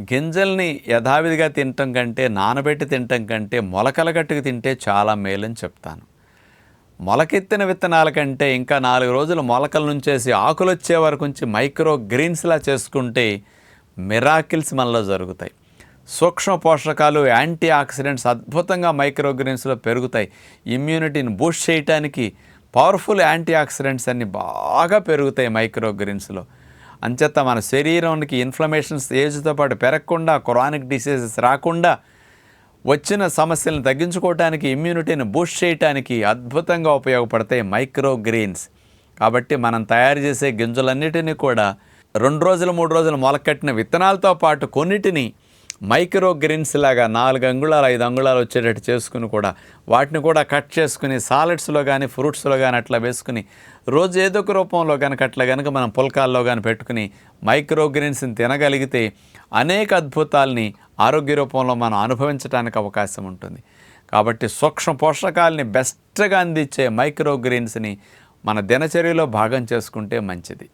గింజల్ని యథావిధిగా తినటం కంటే నానబెట్టి తినటం కంటే మొలకల గట్టుకు తింటే చాలా మేలని చెప్తాను. మొలకెత్తిన విత్తనాల కంటే ఇంకా నాలుగు రోజులు మొలకల నుంచేసి ఆకులు వచ్చే వరకు ఉంచి మైక్రో గ్రీన్స్లా చేసుకుంటే మిరాకిల్స్ మనలో జరుగుతాయి. సూక్ష్మ పోషకాలు యాంటీ ఆక్సిడెంట్స్ అద్భుతంగా మైక్రో గ్రీన్స్లో పెరుగుతాయి. ఇమ్యూనిటీని బూస్ట్ చేయడానికి పవర్ఫుల్ యాంటీ ఆక్సిడెంట్స్ అన్ని బాగా పెరుగుతాయి మైక్రో గ్రీన్స్లో. అంచేత మన శరీరానికి ఇన్ఫ్లమేషన్స్ ఏజ్తో పాటు పెరగకుండా క్రానిక్ డిసీజెస్ రాకుండా వచ్చిన సమస్యలను తగ్గించుకోవటానికి ఇమ్యూనిటీని బూస్ట్ చేయటానికి అద్భుతంగా ఉపయోగపడతాయి మైక్రోగ్రీన్స్ కాబట్టి మనం తయారు చేసే గింజలన్నిటినీ కూడా రెండు రోజులు మూడు రోజులు మొలకట్టిన విత్తనాలతో పాటు కొన్నిటిని మైక్రోగ్రీన్స్ లాగా నాలుగు అంగుళాలు ఐదు అంగుళాలు వచ్చేటట్టు చేసుకుని కూడా వాటిని కూడా కట్ చేసుకుని సాలెడ్స్లో కానీ ఫ్రూట్స్లో కానీ అట్లా వేసుకుని రోజు ఏదో ఒక రూపంలో కనుక అట్లా కనుక మనం పుల్కాల్లో కానీ పెట్టుకుని మైక్రోగ్రీన్స్ని తినగలిగితే అనేక అద్భుతాల్ని ఆరోగ్య రూపంలో మనం అనుభవించడానికి అవకాశం ఉంటుంది. కాబట్టి సూక్ష్మ పోషకాలని బెస్ట్గా అందించే మైక్రో గ్రీన్స్ని మన దినచర్యలో భాగం చేసుకుంటే మంచిది.